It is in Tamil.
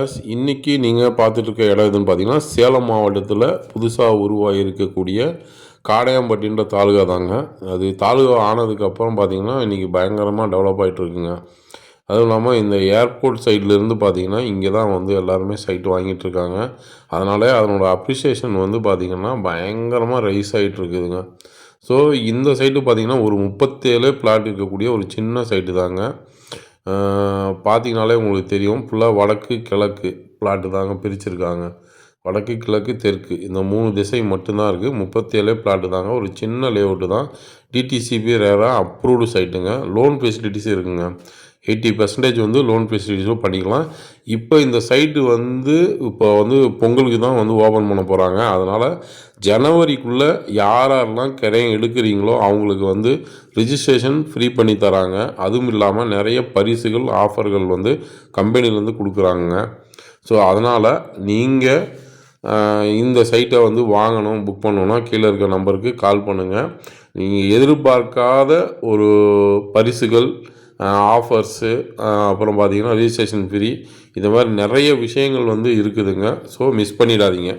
விவஸ் இன்றைக்கி நீங்கள் பார்த்துட்ருக்க இடம் எதுன்னு பார்த்தீங்கன்னா சேலம் மாவட்டத்தில் புதுசாக உருவாகி இருக்கக்கூடிய காடையாம்பட்டின்ற தாலுகா தாங்க. அது தாலுகா ஆனதுக்கப்புறம் பார்த்தீங்கன்னா இன்றைக்கி பயங்கரமாக டெவலப் ஆகிட்டு இருக்குங்க. அதுவும் இல்லாமல் இந்த ஏர்போர்ட் சைட்லேருந்து பார்த்தீங்கன்னா இங்கே தான் வந்து எல்லாருமே சைட் வாங்கிட்டு இருக்காங்க. அதனால அதனோட அப்ரிசியேஷன் வந்து பார்த்திங்கன்னா பயங்கரமாக ரைஸ் ஆகிட்டு இருக்குதுங்க. ஸோ இந்த சைட்டு பார்த்திங்கன்னா ஒரு முப்பத்தேழு பிளாட் இருக்கக்கூடிய ஒரு சின்ன சைட்டு தாங்க. பார்த்தீங்கனாலே உங்களுக்கு தெரியும். ஃபுல்லாக வடக்கு கிழக்கு பிளாட்டு தாங்க பிரிச்சுருக்காங்க. வடக்கு கிழக்கு தெற்கு. இந்த மூணு திசை மட்டும்தான் இருக்குது முப்பத்தேழு பிளாட்டு தாங்க. ஒரு சின்ன லேஅவுட்டு தான். டிடிசிபி ரேராக அப்ரூவ்டு சைட்டுங்க லோன் ஃபெசிலிட்டிஸ் இருக்குங்க. எயிட்டி பர்சன்டேஜ் வந்து லோன் ஃபெசிலிட்டிஸும் பண்ணிக்கலாம். இப்போ இந்த சைட்டு வந்து இப்போ வந்து பொங்கலுக்கு தான் வந்து ஓப்பன் பண்ண போகிறாங்க அதனால் ஜனவரிக்குள்ளே யார் யாரெல்லாம் கிரையம் எடுக்கிறீங்களோ அவங்களுக்கு வந்து ரிஜிஸ்ட்ரேஷன் ஃப்ரீ பண்ணி தராங்க. அதுவும் இல்லாமல் நிறைய பரிசுகள் ஆஃபர்கள் வந்து கம்பெனிலேருந்து கொடுக்குறாங்க ஸோ அதனால் நீங்கள் இந்த சைட்டை வந்து வாங்கணும் புக் பண்ணணுன்னா கீழே இருக்க நம்பருக்கு கால் பண்ணுங்கள் நீங்கள் எதிர்பார்க்காத ஒரு பரிசுகள் ஆஃபர்ஸு அப்புறம் பார்த்தீங்கன்னா ரிஜிஸ்ட்ரேஷன் ஃப்ரீ இந்த மாதிரி நிறைய விஷயங்கள் வந்து இருக்குதுங்க. ஸோ மிஸ் பண்ணிடாதீங்க.